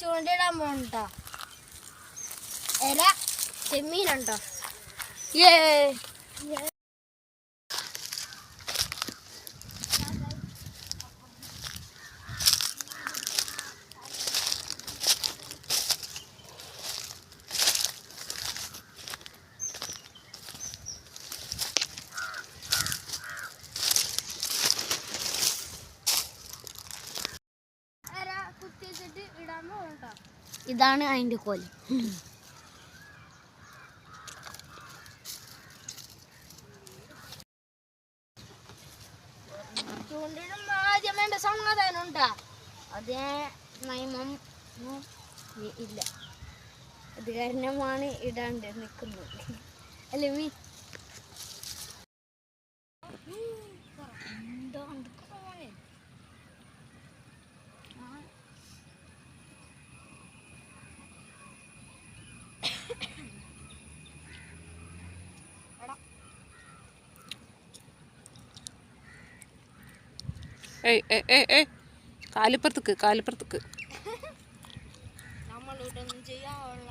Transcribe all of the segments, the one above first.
ചൂണ്ടിടാൻ പോകണ്ടോ ഇല ചെമ്മീനുണ്ടോ? ഏ ഇതാണ് അതിന്റെ കോൽ. ഇല്ല. അത് കാരണമാണ് ഇടാണ്ട് നിൽക്കുന്നത്. അല്ലേ മീ? ഏയ് ഏയ് ഏയ് ഏയ്. കാലിപ്പുറത്തേക്ക് കാലിപ്പുറത്തേക്ക്. Thank ചെയ്യാനുള്ള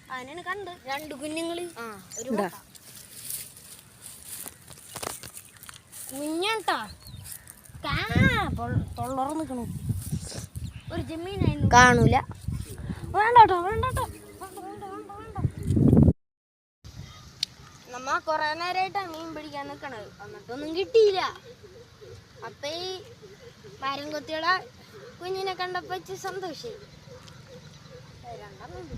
അതിനാണ് കണ്ട് രണ്ട് കുഞ്ഞുങ്ങൾ. കുഞ്ഞാട്ടാ. തൊള്ളറ നിക്കണു. ഒരു ജമീനായിരുന്നു. കാണൂല. വേണ്ടട്ടോ വേണ്ടട്ടോ. വേണ്ട വേണ്ട വേണ്ട വേണ്ട. നമ്മ കൊറേ നേരമായിട്ടാ മീൻ പിടിക്കാൻ നിക്കണത്. എന്നിട്ടൊന്നും കിട്ടിയില്ല. അപ്പൊ ഈ മരം കൊത്തിയുടെ കുഞ്ഞിനെ കണ്ടപ്പോ സന്തോഷായി. രണ്ടെണ്ണം ഉണ്ട്.